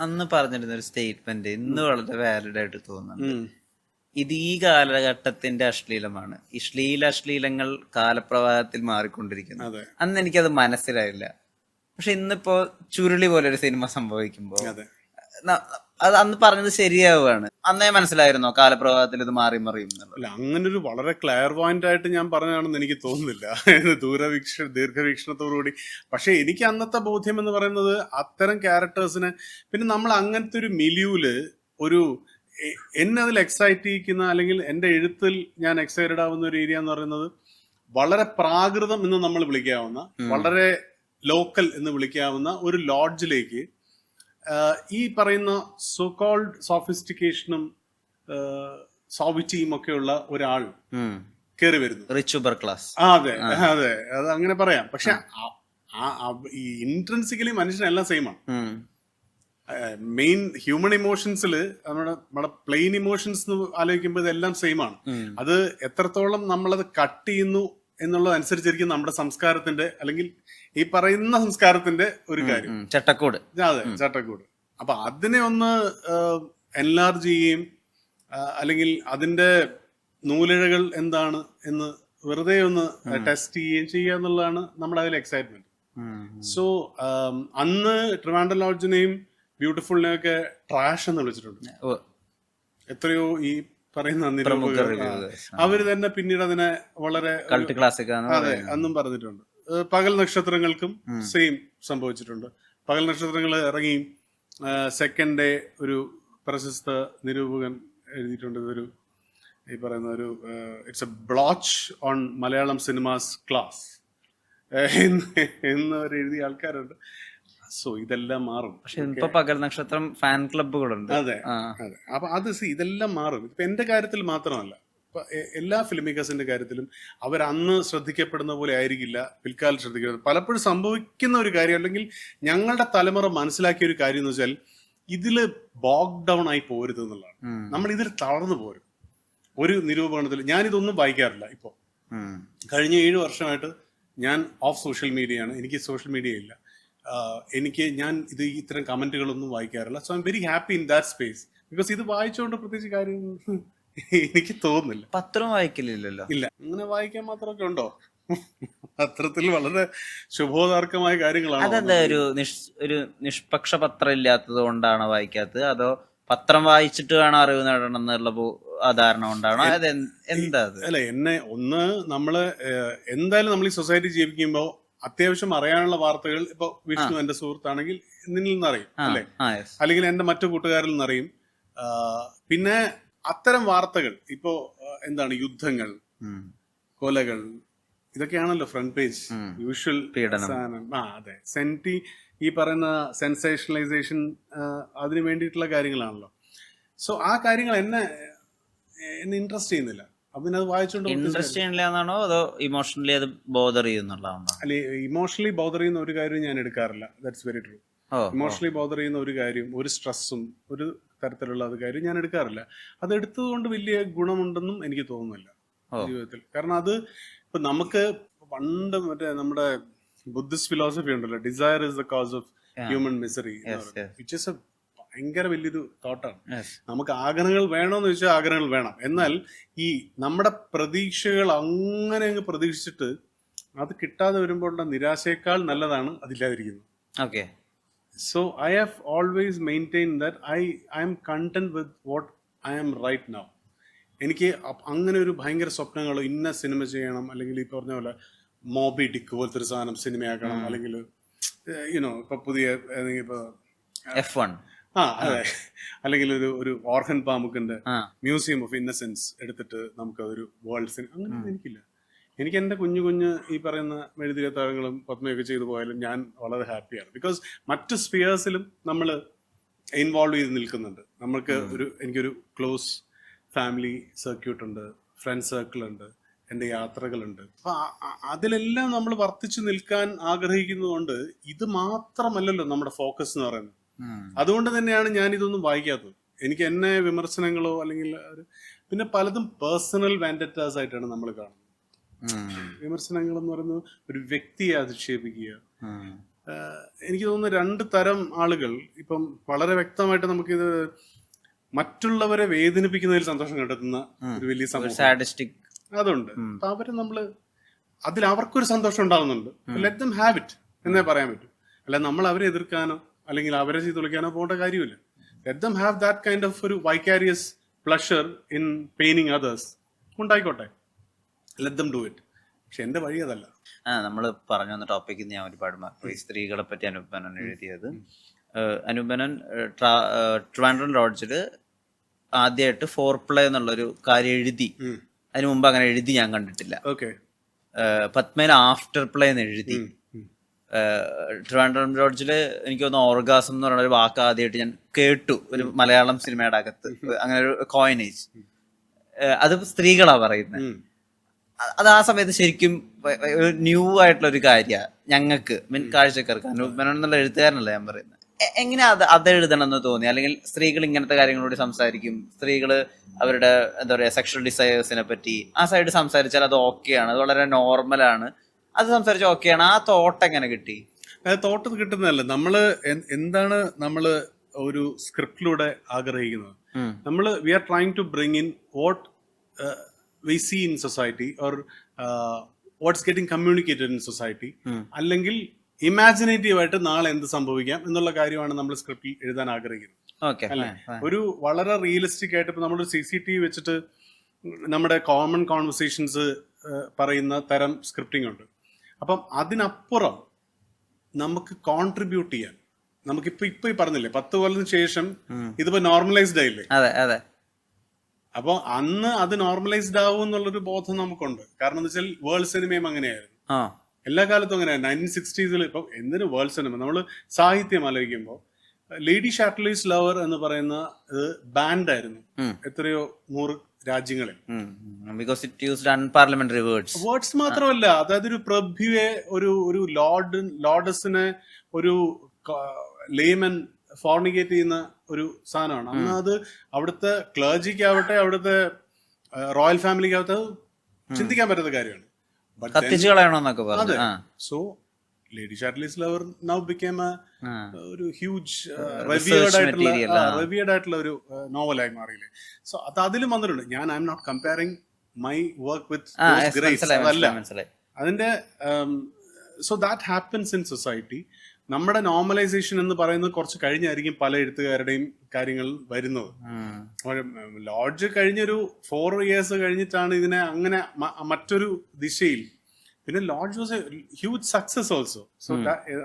അന്ന് പറഞ്ഞിരുന്ന ഒരു സ്റ്റേറ്റ്മെന്റ് ഇന്ന് വളരെ വാലിഡ് ആയിട്ട് തോന്നുന്നുണ്ട്. ഇത് ഈ കാലഘട്ടത്തിന്റെ അശ്ലീലമാണ്. ഈ ശ്ലീല അശ്ലീലങ്ങൾ കാലപ്രവാഹത്തിൽ മാറിക്കൊണ്ടിരിക്കുന്നു. അന്ന് എനിക്കത് മനസ്സിലായില്ല. പക്ഷെ ഇന്നിപ്പോ ചുരുളി പോലെ ഒരു സിനിമ സംഭവിക്കുമ്പോ അതെ അന്ന് പറഞ്ഞത് ശരിയാവുകയാണ്. അന്നേ മനസ്സിലായിരുന്നോ കാലപ്രവാഹത്തിൽ ഇത് മാറി മറിയും എന്നുള്ളത്? അല്ല അങ്ങനെ ഒരു വളരെ ക്ലയർ പോയിന്റ് ആയിട്ട് ഞാൻ പറഞ്ഞതാണെന്ന് എനിക്ക് തോന്നുന്നില്ല. ദൂരവീക്ഷ ദീർഘവീക്ഷണത്തോടുകൂടി. പക്ഷെ എനിക്ക് അന്നത്തെ ബോധ്യം എന്ന് പറയുന്നത് അത്തരം ക്യാരക്ടേഴ്സിനെ പിന്നെ നമ്മൾ അങ്ങനത്തെ ഒരു മിലിയൂൽ ഒരു എന്നെ അതിൽ എക്സൈറ്റ് ചെയ്യിക്കുന്ന അല്ലെങ്കിൽ എന്റെ എഴുത്തിൽ ഞാൻ എക്സൈറ്റഡ് ആവുന്ന ഒരു ഏരിയ എന്ന് പറയുന്നത് വളരെ പ്രാകൃതം എന്ന് നമ്മൾ വിളിക്കാവുന്ന വളരെ ലോക്കൽ എന്ന് വിളിക്കാവുന്ന ഒരു ലോഡ്ജിലേക്ക് ഈ പറയുന്ന സോകോൾഡ് സോഫിസ്റ്റിക്കേഷനും സോവിറ്റിയും ഒക്കെയുള്ള ഒരാൾ കയറി വരുന്നു. റിച്ച് ഉബർ ക്ലാസ് അതെ അതെ അത്. അങ്ങനെ പറയാം. പക്ഷെ ഈ ഇൻട്രൻസിക്കലി മനുഷ്യനെല്ലാം സെയിം ആണ്. മെയിൻ ഹ്യൂമൻ ഇമോഷൻസിൽ നമ്മുടെ നമ്മുടെ പ്ലെയിൻ ഇമോഷൻസ് എന്ന് ആലോചിക്കുമ്പോൾ ഇതെല്ലാം സെയിം ആണ്. അത് എത്രത്തോളം നമ്മളത് കട്ട് ചെയ്യുന്നു എന്നുള്ളതനുസരിച്ചിരിക്കും നമ്മുടെ സംസ്കാരത്തിന്റെ അല്ലെങ്കിൽ ഈ പറയുന്ന സംസ്കാരത്തിന്റെ ഒരു കാര്യം. ചട്ടക്കൂട്. അതെ ചട്ടക്കൂട്. അപ്പൊ അതിനെ ഒന്ന് എൻലാർജ് ചെയ്യുകയും അല്ലെങ്കിൽ അതിന്റെ നൂലിഴകൾ എന്താണ് എന്ന് വെറുതെ ഒന്ന് ടെസ്റ്റ് ചെയ്യുകയും ചെയ്യുക എന്നുള്ളതാണ് നമ്മുടെ അതിൽ എക്സൈറ്റ്മെന്റ് സോ അന്ന് ട്രിവാൻഡർ ലോഡ്ജിനെയും ബ്യൂട്ടിഫുളിനെയും ഒക്കെ ട്രാഷ് എന്ന് വിളിച്ചിട്ടുണ്ട്. എത്രയോ ഈ പറയുന്ന. അവർ തന്നെ പിന്നീട് അതിനെ വളരെ അതെ അന്നും പറഞ്ഞിട്ടുണ്ട്. പകൽ നക്ഷത്രങ്ങൾക്കും സെയിം സംഭവിച്ചിട്ടുണ്ട്. പകൽ നക്ഷത്രങ്ങൾ ഇറങ്ങി സെക്കൻഡ് ഡേ ഒരു പ്രശസ്ത നിരൂപകൻ എഴുതിയിട്ടുണ്ട്. ഇതൊരു ഈ പറയുന്ന ഒരു it's a blotch on Malayalam cinemas class എന്ന് എഴുതിയ ആൾക്കാരുണ്ട്. സോ ഇതെല്ലാം മാറും. പക്ഷെ ഇപ്പൊ പകൽ നക്ഷത്രം ഫാൻ ക്ലബുകളുണ്ട് അതെ. അപ്പൊ അത് സി ഇതെല്ലാം മാറും. ഇപ്പൊ എന്റെ കാര്യത്തിൽ മാത്രമല്ല. എല്ലാ ഫിലിം മേക്കേഴ്സിന്റെ കാര്യത്തിലും അവർ അന്ന് ശ്രദ്ധിക്കപ്പെടുന്ന പോലെ ആയിരിക്കില്ല പിൽക്കാലം ശ്രദ്ധിക്കുന്നത് പലപ്പോഴും സംഭവിക്കുന്ന ഒരു കാര്യം അല്ലെങ്കിൽ ഞങ്ങളുടെ തലമുറ മനസ്സിലാക്കിയ ഒരു കാര്യം എന്ന് വെച്ചാൽ ഇതിൽ ബോക്ക് ഡൗൺ ആയി പോരുത് എന്നുള്ളതാണ്. നമ്മൾ ഇതിൽ തളർന്നു പോരും. ഒരു നിരൂപണത്തിൽ ഞാൻ ഇതൊന്നും വായിക്കാറില്ല ഇപ്പോൾ. കഴിഞ്ഞ ഏഴ് വർഷമായിട്ട് ഞാൻ ഓഫ് സോഷ്യൽ മീഡിയ ആണ്. എനിക്ക് സോഷ്യൽ മീഡിയ ഇല്ല. എനിക്ക് ഞാൻ ഇത് ഇത്തരം കമന്റുകളൊന്നും വായിക്കാറില്ല. So I'm very happy in that space because ഇത് വായിച്ചുകൊണ്ട് പ്രത്യേകിച്ച് കാര്യം എനിക്ക് തോന്നുന്നില്ല. പത്രം വായിക്കലില്ലല്ലോ. ഇല്ല. അങ്ങനെ വായിക്കാൻ മാത്രമൊക്കെ ഉണ്ടോ? പത്രത്തിൽ വളരെ ശുഭോദാർക്കമായ കാര്യങ്ങളാണ് അതെന്താ ഒരു ഒരു നിഷ്പക്ഷ പത്രം ഇല്ലാത്തത് കൊണ്ടാണോ വായിക്കാത്തത്? അതോ പത്രം വായിച്ചിട്ട് വേണം അറിവ് നേടണം എന്നുള്ള ധാരണ കൊണ്ടാണോ? അത് എന്താ അല്ല എന്നെ ഒന്ന് നമ്മൾ എന്തായാലും നമ്മൾ ഈ സൊസൈറ്റി ജീവിക്കുമ്പോൾ അത്യാവശ്യം അറിയാനുള്ള വാർത്തകൾ ഇപ്പൊ വിഷ്ണു എന്റെ സുഹൃത്താണെങ്കിൽ നിന്നിൽ നിന്ന് അറിയും അല്ലെ? അല്ലെങ്കിൽ എന്റെ മറ്റു കൂട്ടുകാരിൽ നിന്നറിയും അറിയും. പിന്നെ അത്തരം വാർത്തകൾ ഇപ്പോ എന്താണ് യുദ്ധങ്ങൾ. കൊലകൾ ഇതൊക്കെയാണല്ലോ ഫ്രണ്ട് പേജ് യൂഷ്വൽ ആ അതെ. സെന്റി ഈ പറയുന്ന സെൻസേഷണലൈസേഷൻ അതിന് വേണ്ടിയിട്ടുള്ള കാര്യങ്ങളാണല്ലോ. സോ ആ കാര്യങ്ങൾ എന്നെ എന്നെ ഇൻട്രസ്റ്റ് ചെയ്യുന്നില്ല. പിന്നെ അത് വായിച്ചുകൊണ്ട് ഇൻട്രസ്റ്റ് അതോ ഇമോഷണലി അത് ബോദർ ചെയ്യുന്നുള്ളതാണോ? അല്ലെ ഇമോഷണലി ബോദർ ചെയ്യുന്ന ഒരു കാര്യം ഞാൻ എടുക്കാറില്ല. That's very true emotionally bother ചെയ്യുന്ന ഒരു കാര്യം ഒരു സ്ട്രെസ്സും ഒരു തരത്തിലുള്ള അത് കാര്യം ഞാൻ എടുക്കാറില്ല. അത് എടുത്തതുകൊണ്ട് വലിയ ഗുണമുണ്ടെന്നും എനിക്ക് തോന്നുന്നില്ല ജീവിതത്തിൽ. കാരണം അത് ഇപ്പൊ നമുക്ക് പണ്ട് മറ്റേ നമ്മുടെ ബുദ്ധിസ്റ്റ് ഫിലോസഫി ഉണ്ടല്ലോ desire is the cause of human misery. Which is a ഭയങ്കര വലിയൊരു തോട്ടാണ്. നമുക്ക് ആഗ്രഹങ്ങൾ വേണോന്ന് ചോദിച്ചാൽ ആഗ്രഹങ്ങൾ വേണം. എന്നാൽ ഈ നമ്മുടെ പ്രതീക്ഷകൾ അങ്ങനെ അങ്ങ് പ്രതീക്ഷിച്ചിട്ട് അത് കിട്ടാതെ വരുമ്പോഴുള്ള നിരാശയേക്കാൾ നല്ലതാണ് അതില്ലാതിരിക്കുന്നത്. Okay so I have always maintain that I I'm content with what I am right now എനിക്ക് അങ്ങനെ ഒരു ഭയങ്കര സ്വപ്നങ്ങളോ ഇന്ന സിനിമ ചെയ്യണം അല്ലെങ്കിൽ ഈ പറഞ്ഞ പോലെ മോബി ഡിക്ക് പോലത്തെ ഒരു സാധനം സിനിമയാക്കണം അല്ലെങ്കിൽ യുനോ ഇപ്പൊ പുതിയ ഇപ്പൊ എഫ് വൺ ആ അതെ. അല്ലെങ്കിൽ ഒരു ഒരു ഓർഹൻ പാമുക്കിന്റെ മ്യൂസിയം ഓഫ് ഇന്നസെൻസ് എടുത്തിട്ട് നമുക്ക് അതൊരു വേൾഡ് സിനിമ അങ്ങനെ എനിക്കില്ല. എനിക്ക് എന്റെ കുഞ്ഞു കുഞ്ഞ് ഈ പറയുന്ന മെഴുതിരിയ താരങ്ങളും പത്മയൊക്കെ ചെയ്തു പോയാലും ഞാൻ വളരെ ഹാപ്പിയാണ്. ബിക്കോസ് മറ്റ് സ്പിയേഴ്സിലും നമ്മൾ ഇൻവോൾവ് ചെയ്ത് നിൽക്കുന്നുണ്ട്. നമ്മൾക്ക് ഒരു എനിക്കൊരു ക്ലോസ് ഫാമിലി സർക്യൂട്ട് ഉണ്ട് ഫ്രണ്ട് സർക്കിൾ ഉണ്ട് എന്റെ യാത്രകളുണ്ട്. അപ്പൊ അതിലെല്ലാം നമ്മൾ വർത്തിച്ചു നിൽക്കാൻ ആഗ്രഹിക്കുന്നതുകൊണ്ട് ഇത് മാത്രമല്ലല്ലോ നമ്മുടെ ഫോക്കസ് എന്ന് പറയുന്നത്. അതുകൊണ്ട് തന്നെയാണ് ഞാൻ ഇതൊന്നും വായിക്കാത്തത്. എനിക്ക് എന്നെ വിമർശനങ്ങളോ അല്ലെങ്കിൽ പിന്നെ പലതും പേഴ്സണൽ വാൻഡറ്റാസ് ആയിട്ടാണ് നമ്മൾ കാണുന്നത്. വിമർശനങ്ങൾ എന്ന് പറയുന്നത് ഒരു വ്യക്തിയെ അധിക്ഷേപിക്കുക. എനിക്ക് തോന്നുന്നു രണ്ട് തരം ആളുകൾ ഇപ്പം വളരെ വ്യക്തമായിട്ട് നമുക്കിത് മറ്റുള്ളവരെ വേദനിപ്പിക്കുന്നതിൽ സന്തോഷം കണ്ടെത്തുന്ന ഒരു വലിയ സമൂഹം. സാഡിസ്റ്റിക് അതുണ്ട്. അപ്പൊ അവർ നമ്മൾ അതിൽ അവർക്കൊരു സന്തോഷം ഉണ്ടാകുന്നുണ്ട്. ലെറ്റ് ദം ഹാവ് ഇറ്റ് എന്നേ പറയാൻ പറ്റും. അല്ല നമ്മൾ അവരെ എതിർക്കാനോ അല്ലെങ്കിൽ അവരെ ചെയ്ത് വിളിക്കാനോ പോകേണ്ട കാര്യമില്ല. Let them have that kind of ഒരു vicarious pleasure in paining others ഉണ്ടായിക്കോട്ടെ. Let them do it പക്ഷെ എന്റെ വഴി അതല്ല. ആ നമ്മൾ പറഞ്ഞു വന്ന ടോപ്പിക്കിൽ ഞാൻ ഒരുപാട്. ഈ സ്ത്രീകളെ പറ്റി അനുപനൻ എഴുതിയത്. അനുപനൻ ട്രിവാൻഡ്രം ലോഡ്ജിൽ ആദ്യമായിട്ട് ഫോർ പ്ലേ എന്നുള്ളൊരു കാര്യം എഴുതി. അതിനു മുമ്പ് അങ്ങനെ എഴുതി ഞാൻ കണ്ടിട്ടില്ല. പത്മേന ആഫ്റ്റർ പ്ലേ എന്ന് എഴുതി. ട്രിവാൻഡ്രം ജോർജിൽ എനിക്ക് തോന്നുന്നു ഓർഗാസം എന്ന് പറയുന്ന ഒരു വാക്ക് ആദ്യമായിട്ട് ഞാൻ കേട്ടു. ഒരു മലയാളം സിനിമയുടെ അകത്ത്. അങ്ങനെ ഒരു കോയിനേജ് അത് സ്ത്രീകളാ പറയുന്നത് അത് ആ സമയത്ത് ശരിക്കും ന്യൂ ആയിട്ടുള്ള ഒരു കാര്യമാണ് ഞങ്ങൾക്ക്. മീൻ കാഴ്ചക്കാർക്ക്. അനൂപ് മേനോൻ എന്നുള്ള എഴുത്തുകാരനല്ല ഞാൻ പറയുന്നത് എങ്ങനെയാ എങ്ങനെ അത് അത് എഴുതണം എന്ന് തോന്നി? അല്ലെങ്കിൽ സ്ത്രീകൾ ഇങ്ങനത്തെ കാര്യങ്ങളോട് സംസാരിക്കും. സ്ത്രീകൾ അവരുടെ എന്താ പറയുക സെക്ഷൽ ഡിസയേഴ്സിനെ പറ്റി ആ സൈഡ് സംസാരിച്ചാൽ അത് ഓക്കെയാണ് അത് വളരെ നോർമലാണ് അത് സംസാരിച്ച ഓക്കെയാണ് ആ തോട്ട് എങ്ങനെ കിട്ടി? തോട്ടം കിട്ടുന്നതല്ല. നമ്മൾ എന്താണ് നമ്മൾ ഒരു സ്ക്രിപ്റ്റിലൂടെ ആഗ്രഹിക്കുന്നത്. നമ്മൾ we are trying to bring in what we see in society or what's getting communicated in society അല്ലെങ്കിൽ ഇമാജിനേറ്റീവ് ആയിട്ട് നാളെ എന്ത് സംഭവിക്കാം എന്നുള്ള കാര്യമാണ് നമ്മൾ സ്ക്രിപ്റ്റിൽ എഴുതാൻ ആഗ്രഹിക്കുന്നത്. ഒരു വളരെ റിയലിസ്റ്റിക് ആയിട്ട് ഇപ്പൊ നമ്മളൊരു സി സി ടി വി വെച്ചിട്ട് നമ്മുടെ കോമൺ കോൺവെർസേഷൻസ് പറയുന്ന തരം സ്ക്രിപ്റ്റിംഗ് ഉണ്ട്. അപ്പം അതിനപ്പുറം നമുക്ക് കോൺട്രിബ്യൂട്ട് ചെയ്യാൻ. നമുക്കിപ്പോ ഇപ്പൊ ഈ പറഞ്ഞില്ലേ പത്ത് കൊല്ലത്തിന് ശേഷം ഇതിപ്പോ നോർമലൈസ്ഡ് ആയില്ലേ? അതെ അതെ. അപ്പൊ അന്ന് അത് നോർമലൈസ്ഡ് ആവും എന്നുള്ളൊരു ബോധം നമുക്കുണ്ട്. കാരണം എന്ന് വെച്ചാൽ വേൾഡ് സിനിമയും അങ്ങനെയായിരുന്നു. എല്ലാ കാലത്തും അങ്ങനെ നയന്റീൻ സിക്സ്റ്റീസിൽ ഇപ്പൊ എന്തിനു വേൾഡ് സിനിമ നമ്മൾ സാഹിത്യം ആലോചിക്കുമ്പോൾ ലേഡി ഷാർട്ട്ലീസ് ലവർ എന്ന് പറയുന്ന ബാൻഡായിരുന്നു ബാൻഡ് ആയിരുന്നു. എത്രയോ നൂറ് രാജ്യങ്ങളിൽ. Because it used unparliamentary words words മാത്രമല്ല അതായത് ഒരു പ്രഭ്യുവെ ഒരു ഒരു ലോർഡ് ലോർഡസിനെ ഒരു ലേമൻ ഫോർണിക്കേറ്റ് ചെയ്യുന്ന ഒരു സാധനമാണ്. അന്ന് അത് അവിടുത്തെ ക്ലേജിക്കാവട്ടെ അവിടുത്തെ റോയൽ ഫാമിലിക്കാവട്ടെ ചിന്തിക്കാൻ പറ്റാത്ത കാര്യമാണ്. So lady Chatterley's lover now became. ഒരു ഹ്യൂജ് research ആയിട്ടുള്ള material, ആ. റിവ്യൂഡ് ആയിട്ടുള്ള ഒരു നോവലായി മാറിയില്ലേ? സോ അത് അതിലും വന്നിട്ടുണ്ട്. ഞാൻ I'm not comparing my work with Grace അതല്ല. അതിന്റെ so that happens in society നമ്മുടെ നോർമലൈസേഷൻ എന്ന് പറയുന്നത് കുറച്ച് കഴിഞ്ഞായിരിക്കും പല എഴുത്തുകാരുടെയും കാര്യങ്ങൾ വരുന്നത്. ലോഡ്ജ് കഴിഞ്ഞൊരു ഫോർ ഇയേഴ്സ് കഴിഞ്ഞിട്ടാണ് ഇതിനെ അങ്ങനെ മറ്റൊരു ദിശയിൽ പിന്നെ lodge was huge success also so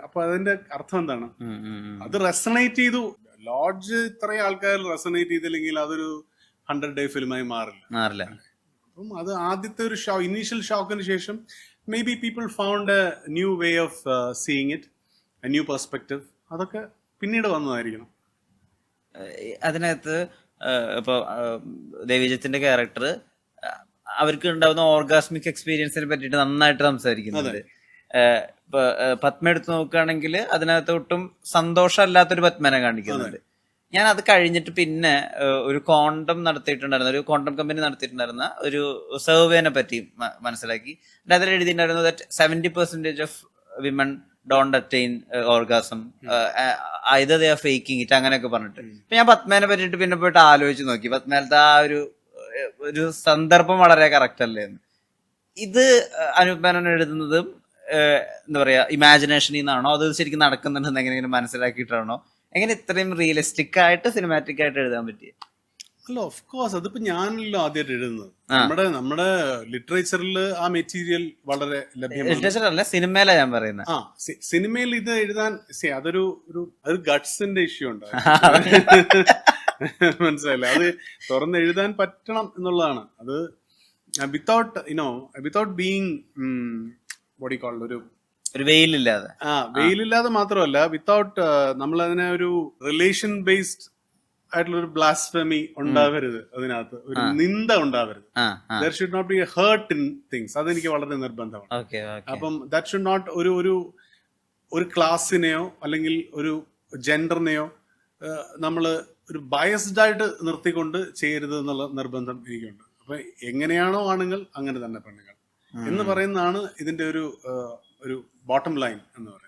അപ്പൊ അതിന്റെ അർത്ഥം എന്താണ്. അത് റെസണേറ്റ് ചെയ്തു. ലോഡ്ജ് ഇത്രയും ആൾക്കാർ റെസണേറ്റ് ചെയ്തില്ലെങ്കിൽ അതൊരു ഹൺഡ്രഡ് ഡേ ഫിലിമായി മാറില്ല. മാറില്ല. അപ്പം അത് ആദ്യത്തെ ഒരു ഷോ ഇനീഷ്യൽ ഷോക്കിന് ശേഷം maybe people found a new way of seeing it a new perspective അതൊക്കെ പിന്നീട് വന്നതായിരിക്കണം. അതിനകത്ത് ഇപ്പൊ ദേവിജത്തിന്റെ ക്യാരക്ടർ അവർക്ക് ഉണ്ടാവുന്ന ഓർഗാസ്മിക് എക്സ്പീരിയൻസിനെ പറ്റിയിട്ട് നന്നായിട്ട് സംസാരിക്കുന്നുണ്ട്. ഇപ്പൊ പത്മ എടുത്ത് നോക്കുകയാണെങ്കിൽ അതിനകത്ത് ഒട്ടും സന്തോഷമല്ലാത്തൊരു പത്മനെ കാണിക്കുന്നുണ്ട്. ഞാൻ അത് കഴിഞ്ഞിട്ട് പിന്നെ ഒരു കോണ്ടം നടത്തിയിട്ടുണ്ടായിരുന്ന ഒരു കോണ്ടം കമ്പനി നടത്തിയിട്ടുണ്ടായിരുന്ന ഒരു സർവേനെ പറ്റി മനസ്സിലാക്കി. എന്നിട്ട് അതിൽ എഴുതിയിട്ടുണ്ടായിരുന്നു that seventy percentage of women don't attain orgasm ഇത് ദേ ആർ ഫേക്കിംഗ് ഇറ്റ് അങ്ങനെയൊക്കെ പറഞ്ഞിട്ട്. ഞാൻ പത്മേനെ പറ്റിയിട്ട് പിന്നെ പോയിട്ട് ആലോചിച്ച് നോക്കി. പത്മേലത്തെ ആ ഒരു ഒരു സന്ദർഭം വളരെ കറക്റ്റ് അല്ലേ? എന്ന് ഇത് അനൂപ് മേനോൻ എഴുതുന്നതും എന്താ പറയാ ഇമാജിനേഷനിൽ നിന്നാണോ? അത് ശരിക്കും നടക്കുന്നുണ്ടെന്ന് എങ്ങനെയെങ്കിലും മനസ്സിലാക്കിയിട്ടാണോ? എങ്ങനെ ഇത്രയും റിയലിസ്റ്റിക് ആയിട്ട് സിനിമാറ്റിക് ആയിട്ട് എഴുതാൻ പറ്റി അല്ല ഓഫ് കോഴ്സ് അതിപ്പോ ഞാനല്ലോ ആദ്യമായിട്ട് എഴുതുന്നത്. നമ്മുടെ നമ്മുടെ ലിറ്ററേച്ചറിൽ ആ മെറ്റീരിയൽ വളരെ ലഭ്യമല്ല ലിറ്ററേച്ചർ അല്ല സിനിമയിലാണ് ഞാൻ പറയുന്നത് ആ സിനിമയിൽ ഇത് എഴുതാൻ അതൊരു ഒരു ഒരു ഗട്ട്സിന്റെ ഇഷ്യൂ ഉണ്ട് മനസ്സിലായില്ലേ? അത് തുറന്ന് എഴുതാൻ പറ്റണം എന്നുള്ളതാണ്. അത് without you know without being body call ഒരു ഒരു വെയിലില്ലാതെ. ആ വെയിലില്ലാതെ മാത്രമല്ല വിത്തൗട്ട് നമ്മൾ അതിനെ ഒരു റിലേഷൻ ബേസ്ഡ് ആയിട്ടുള്ള ഒരു ബ്ലാസ്ഫമി ഉണ്ടാവരുത് അതിനകത്ത്. ഒരു നിന്ദ ഉണ്ടാവരുത്. There should not be hurt in things അതെനിക്ക് വളരെ നിർബന്ധമാണ്. അപ്പം ദാറ്റ് ഷുഡ് നോട്ട് ഒരു ഒരു ഒരു ക്ലാസ്സിനെയോ അല്ലെങ്കിൽ ഒരു ജെൻഡറിനെയോ നമ്മൾ ഒരു ബയസ്ഡ് ആയിട്ട് നിർത്തിക്കൊണ്ട് ചെയ്യരുത് എന്നുള്ള നിർബന്ധം എനിക്കുണ്ട്. അപ്പൊ എങ്ങനെയാണോ ആണുങ്ങൾ അങ്ങനെ തന്നെ പെണ്ണുങ്ങൾ. എന്ന് പറയുന്നതാണ് ഇതിന്റെ ഒരു ഒരു ബോട്ടം ലൈൻ എന്ന് പറയുന്നത്.